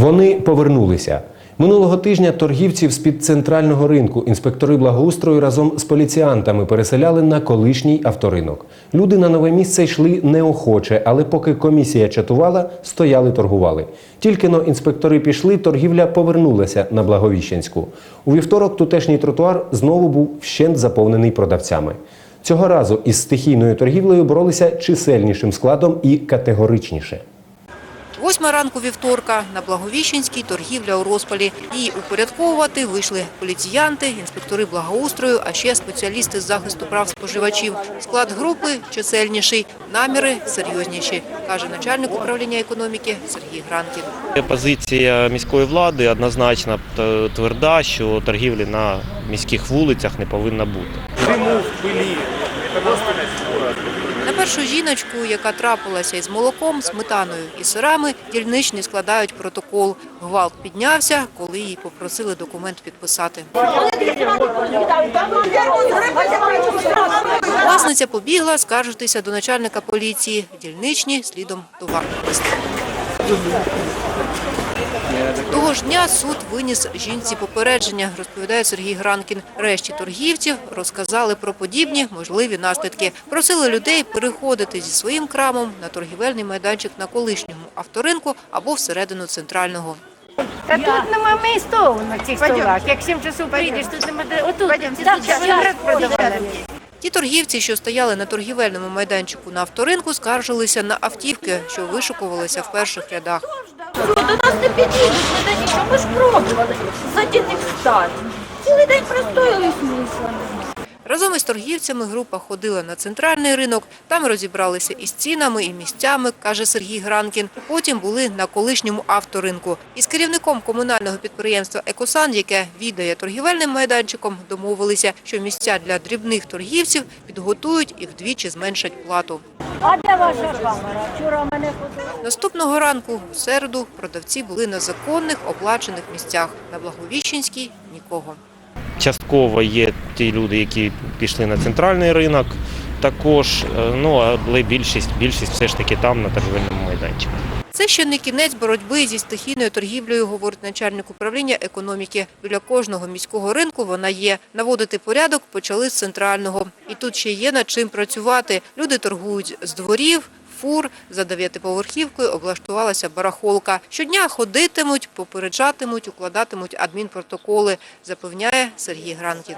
Вони повернулися. Минулого тижня торгівців з-під центрального ринку інспектори благоустрою разом з поліціантами переселяли на колишній авторинок. Люди на нове місце йшли неохоче, але поки комісія чатувала, стояли торгували. Тільки но інспектори пішли, торгівля повернулася на Благовіщенську. У вівторок тутешній тротуар знову був вщент заповнений продавцями. Цього разу із стихійною торгівлею боролися чисельнішим складом і категоричніше. Восьма ранку вівторка на Благовіщенській торгівля у розпалі. Її упорядковувати вийшли поліціянти, інспектори благоустрою, а ще спеціалісти з захисту прав споживачів. Склад групи чисельніший, наміри серйозніші, каже начальник управління економіки Сергій Гранкін. Позиція міської влади однозначно тверда, що торгівлі на міських вулицях не повинна бути. На першу жіночку, яка трапилася із молоком, сметаною і сирами, дільничні складають протокол. Гвалт піднявся, коли їй попросили документ підписати. Власниця побігла скаржитися до начальника поліції. Дільничні слідом товар вести. Того ж дня суд виніс жінці попередження, розповідає Сергій Гранкін. Решті торгівців розказали про подібні можливі наслідки. Просили людей переходити зі своїм крамом на торгівельний майданчик на колишньому авторинку або всередину центрального. Та тут нема містов на цих столах. Як 7 часов прийдеш, тут нема де. Отут. Ті торгівці, що стояли на торгівельному майданчику на авторинку, скаржилися на автівки, що вишукувалися в перших рядах. До нас не підійдуть, не до нічого. Ми ж пробували. Них стали. Цілий день простояли і. Разом із торгівцями група ходила на центральний ринок. Там розібралися із цінами і місцями, каже Сергій Гранкін. Потім були на колишньому авторинку. Із керівником комунального підприємства «Екосан», яке віддає торгівельним майданчиком, домовилися, що місця для дрібних торгівців підготують і вдвічі зменшать плату. А де ваша камера? Вчора мене ходили. Наступного ранку, в середу, продавці були на законних оплачених місцях. На Благовіщенській – нікого. Частково є ті люди, які пішли на центральний ринок, також, е, ну але більшість, більшість все ж таки там на торговельному майданчику. Це ще не кінець боротьби зі стихійною торгівлею, говорить начальник управління економіки. Біля кожного міського ринку вона є. Наводити порядок почали з центрального. І тут ще є над чим працювати. Люди торгують з дворів, фур. За дев'ятиповерхівкою облаштувалася барахолка. Щодня ходитимуть, попереджатимуть, укладатимуть адмінпротоколи, запевняє Сергій Гранкін.